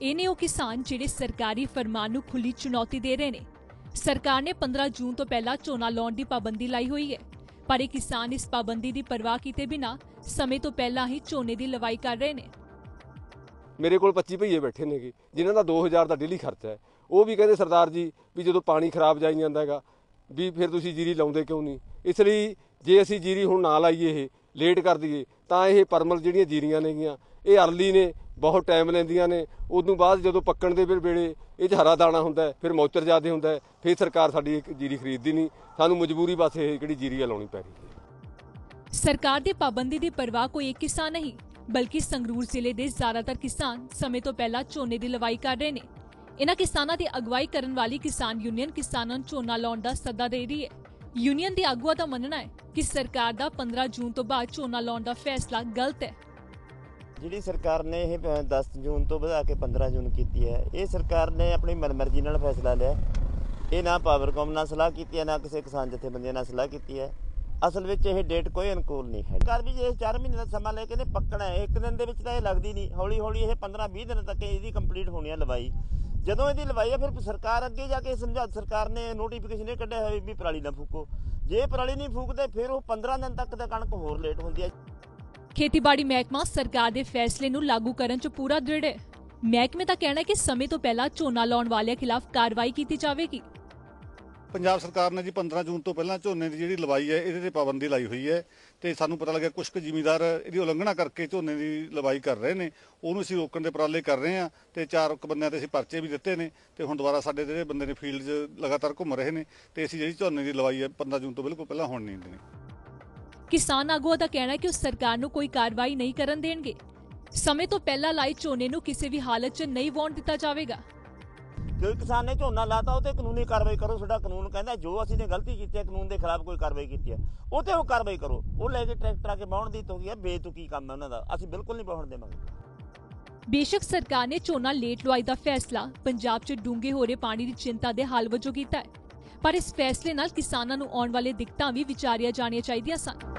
ਇਹ ਨੇ ਉਹ ਕਿਸਾਨ ਜਿਹੜੇ ਸਰਕਾਰੀ ਫਰਮਾਨ ਨੂੰ ਖੁੱਲੀ ਚੁਣੌਤੀ ਦੇ ਰਹੇ ਨੇ। ਸਰਕਾਰ ਨੇ 15 ਜੂਨ ਤੋਂ ਪਹਿਲਾਂ ਝੋਨਾ ਲਾਉਣ ਦੀ ਪਾਬੰਦੀ ਲਾਈ ਹੋਈ ਹੈ, ਪਰ ਇਹ ਕਿਸਾਨ ਇਸ ਪਾਬੰਦੀ ਦੀ ਪਰਵਾਹ ਕੀਤੇ ਬਿਨਾਂ ਸਮੇਂ ਤੋਂ ਪਹਿਲਾਂ ਹੀ ਝੋਨੇ ਦੀ ਲਵਾਈ ਕਰ ਰਹੇ ਨੇ। ਮੇਰੇ ਕੋਲ 25 ਭਈਏ ਬੈਠੇ ਨੇਗੇ ਜਿਨ੍ਹਾਂ ਦਾ 2000 ਦਾ ਡੇਲੀ ਖਰਚਾ ਹੈ। ਉਹ ਵੀ ਕਹਿੰਦੇ, ਸਰਦਾਰ ਜੀ, ਵੀ ਜਦੋਂ ਪਾਣੀ ਖਰਾਬ ਜਾਈ ਜਾਂਦਾ ਹੈਗਾ, ਵੀ ਫਿਰ ਤੁਸੀਂ ਜੀਰੀ ਲਾਉਂਦੇ ਕਿਉਂ ਨਹੀਂ? ਇਸ ਲਈ ਜੇ ਅਸੀਂ ਜੀਰੀ ਹੁਣ ਨਾ ਲਾਈਏ ਇਹ, ਲੇਟ ਕਰ ਦਈਏ, ਤਾਂ ਇਹ ਪਰਮਲ ਜਿਹੜੀਆਂ ਜੀਰੀਆਂ ਨੇਗੀਆਂ ਇਹ ਅਰਲੀ ਨੇ, ਬਹੁਤ ਟਾਈਮ ਲੈਂਦੀਆਂ ਨੇ। ਉਦੋਂ ਬਾਅਦ ਜਦੋਂ ਪੱਕਣ ਦੇ ਵੇਲੇ ਇਹ 'ਚ ਹਰਾ ਦਾਣਾ ਹੁੰਦਾ ਫਿਰ ਮੌਚਰ ਜ਼ਿਆਦੇ ਹੁੰਦਾ ਫਿਰ ਸਰਕਾਰ ਸਾਡੀ ਜੀਰੀ ਖਰੀਦਦੀ ਨਹੀਂ। ਸਾਨੂੰ ਮਜਬੂਰੀ ਬਸ ਇਹ ਕਿਹੜੀ ਜੀਰੀ ਲਾਉਣੀ ਪੈ ਰਹੀ ਹੈ ਸਰਕਾਰ ਦੀ ਪਾਬੰਦੀ ਦੀ ਪਰਵਾਹ ਕੋਈ ਇੱਕ ਕਿਸਾਨ ਨਹੀਂ, ਬਲਕਿ ਸੰਗਰੂਰ ਜ਼ਿਲ੍ਹੇ ਦੇ ਜ਼ਿਆਦਾਤਰ ਕਿਸਾਨ ਸਮੇਂ ਤੋਂ ਪਹਿਲਾਂ ਝੋਨੇ ਦੀ ਲਵਾਈ ਕਰ ਰਹੇ ਨੇ। ਇਨ੍ਹਾਂ ਕਿਸਾਨਾਂ ਦੀ ਅਗਵਾਈ ਕਰਨ ਵਾਲੀ ਕਿਸਾਨ ਯੂਨੀਅਨ ਕਿਸਾਨਾਂ ਨੂੰ ਝੋਨਾ ਲਾਉਣ ਦਾ ਸੱਦਾ ਦੇ ਰਹੀ ਹੈ। ਯੂਨੀਅਨ ਦੇ ਆਗੂਆਂ ਦਾ ਮੰਨਣਾ ਹੈ ਕਿ ਸਰਕਾਰ ਦਾ 15 ਜੂਨ ਤੋਂ ਬਾਅਦ ਝੋਨਾ ਲਾਉਣ ਦਾ ਫੈਸਲਾ ਗਲਤ ਹੈ। ਜਿਹੜੀ ਸਰਕਾਰ ਨੇ ਇਹ ਅ, 10 ਜੂਨ ਤੋਂ ਵਧਾ ਕੇ 15 ਜੂਨ ਕੀਤੀ ਹੈ ਇਹ ਸਰਕਾਰ ਨੇ ਆਪਣੀ ਮਨਮਰਜ਼ੀ ਨਾਲ ਫੈਸਲਾ ਲਿਆ ਇਹ ਨਾ ਪਾਵਰਕਾਮ ਨਾਲ ਸਲਾਹ ਕੀਤੀ ਹੈ ਨਾ ਕਿਸੇ ਕਿਸਾਨ ਜਥੇਬੰਦੀਆਂ ਨਾਲ ਸਲਾਹ ਕੀਤੀ ਹੈ। ਅਸਲ ਵਿੱਚ ਇਹ ਡੇਟ ਕੋਈ ਅਨੁਕੂਲ ਨਹੀਂ ਹੈ। ਸਰਕਾਰ ਵੀ ਜੇ 4 ਮਹੀਨੇ ਦਾ ਸਮਾਂ ਲੈ ਕੇ ਨੇ ਪੱਕਣਾ ਹੈ। ਇੱਕ ਦਿਨ ਦੇ ਵਿੱਚ ਤਾਂ ਇਹ ਲੱਗਦੀ ਨਹੀਂ। ਹੌਲੀ ਹੌਲੀ ਇਹ 15 20 ਦਿਨ ਤੱਕ ਇਹਦੀ ਕੰਪਲੀਟ ਹੋਣੀ ਹੈ ਲਵਾਈ। ਜਦੋਂ ਇਹਦੀ ਲਵਾਈ ਹੈ ਫਿਰ ਸਰਕਾਰ ਅੱਗੇ ਜਾ ਕੇ ਸਮਝਾ ਸਰਕਾਰ ਨੇ ਨੋਟੀਫਿਕੇਸ਼ਨ ਇਹ ਕੱਢਿਆ ਹੋਇਆ ਵੀ ਪਰਾਲੀ ਨਾ ਫੂਕੋ। ਜੇ ਪਰਾਲੀ ਨਹੀਂ ਫੂਕਦੇ ਫਿਰ ਉਹ 15 ਦਿਨ ਤੱਕ ਦਾ ਕਣਕ ਹੋਰ ਲੇਟ ਹੁੰਦੀ ਹੈ। ਖੇਤੀਬਾੜੀ ਮਹਿਕਮਾ ਸਰਕਾਰ ਦੇ ਫੈਸਲੇ ਨੂੰ ਲਾਗੂ ਕਰਨ 'ਚ ਪੂਰਾ ਦ੍ਰਿੜ ਹੈ। ਮਹਿਕਮੇ ਦਾ ਕਹਿਣਾ ਹੈ ਕਿ ਸਮੇਂ ਤੋਂ ਪਹਿਲਾਂ ਝੋਨਾ ਲਾਉਣ ਵਾਲਿਆਂ ਖਿਲਾਫ ਕਾਰਵਾਈ ਕੀਤੀ ਜਾਵੇਗੀ। ਪੰਜਾਬ ਸਰਕਾਰ ਨੇ ਜੀ 15 ਜੂਨ ਤੋਂ ਪਹਿਲਾਂ ਝੋਨੇ ਦੀ ਜਿਹੜੀ ਲਵਾਈ ਹੈ, ਇਹਦੇ ਤੇ ਪਾਬੰਦੀ ਲਾਈ ਹੋਈ ਹੈ ਤੇ ਸਾਨੂੰ ਪਤਾ ਲੱਗਿਆ ਕੁਝ ਕੁ ਜ਼ਿਮੀਂਦਾਰ ਇਹਦੀ ਉਲੰਘਣਾ ਕਰਕੇ ਝੋਨੇ ਦੀ ਲਵਾਈ ਕਰ ਰਹੇ ਨੇ, ਉਹਨੂੰ ਅਸੀਂ ਰੋਕਣ ਦੇ ਉਪਰਾਲੇ ਕਰ ਰਹੇ ਹਾਂ ਤੇ ਚਾਰ ਕੁ ਬੰਦਿਆਂ ਤੇ ਅਸੀਂ ਪਰਚੇ ਵੀ ਦਿੱਤੇ ਨੇ ਤੇ ਹੁਣ ਦੁਬਾਰਾ ਸਾਡੇ ਜਿਹੜੇ ਬੰਦੇ ਨੇ ਫੀਲਡ 'ਚ ਲਗਾਤਾਰ ਘੁੰਮ ਰਹੇ ਨੇ ਤੇ ਅਸੀਂ ਜਿਹੜੀ ਝੋਨੇ ਦੀ ਲਵਾਈ ਹੈ 15 ਜੂਨ ਤੋਂ ਬਿਲਕੁਲ ਪਹਿਲਾਂ ਹੋਣ ਨਹੀਂ ਦੇਣੀ ਕਿਸਾਨ ਆਗੂਆਂ ਦਾ ਕਹਿਣਾ ਹੈ ਕਿ ਉਹ ਸਰਕਾਰ ਨੂੰ ਕੋਈ ਕਾਰਵਾਈ ਨਹੀਂ ਕਰਨ ਦੇਣਗੇ। ਸਮੇਂ ਤੋਂ ਪਹਿਲਾਂ ਲਾਈ ਝੋਨੇ ਨੂੰ ਕਿਸੇ ਵੀ ਹਾਲਤ 'ਚ ਨਹੀਂ ਵਾਉਣ ਦਿੱਤਾ ਜਾਵੇਗਾ। ਕੋਈ ਕਿਸਾਨ ਨੇ ਝੋਨਾ ਲਾਤਾ ਉਹ ਤੇ ਕਾਨੂੰਨੀ ਕਾਰਵਾਈ ਕਰੋ ਸਾਡਾ ਕਾਨੂੰਨ ਕਹਿੰਦਾ ਜੋ ਅਸੀਂ ਨੇ ਗਲਤੀ ਕੀਤੀ ਹੈ ਕਾਨੂੰਨ ਦੇ ਖਿਲਾਫ ਕੋਈ ਕਾਰਵਾਈ ਕੀਤੀ ਹੈ। ਉਹ ਤੇ ਉਹ ਕਾਰਵਾਈ ਕਰੋ। ਉਹ ਲੈ ਕੇ ਟਰੈਕਟਰ ਆ ਕੇ ਬਾਉਣ ਦੀ ਤੋਂ ਹੈ ਬੇਤੁਕੀ ਕੰਮ ਹੈ ਉਹਨਾਂ ਦਾ। ਅਸੀਂ ਬਿਲਕੁਲ ਨਹੀਂ ਬਾਉਣ ਦੇਵਾਂਗੇ। ਬੇਸ਼ੱਕ ਸਰਕਾਰ ਨੇ ਝੋਨਾ ਲੇਟ ਲਵਾਈ ਦਾ ਫੈਸਲਾ ਪੰਜਾਬ 'ਚ ਡੂੰਘੇ ਹੋ ਰਹੇ ਪਾਣੀ ਦੀ ਚਿੰਤਾ ਦੇ ਹੱਲ ਵਜੋਂ ਕੀਤਾ ਹੈ। ਪਰ ਇਸ ਫੈਸਲੇ ਨਾਲ ਕਿਸਾਨਾਂ ਨੂੰ ਆਉਣ ਵਾਲੇ ਦਿੱਕਤਾਂ ਵੀ ਵਿਚਾਰੀਆਂ ਜਾਣੀਆਂ ਚਾਹੀਦੀਆਂ ਸਨ।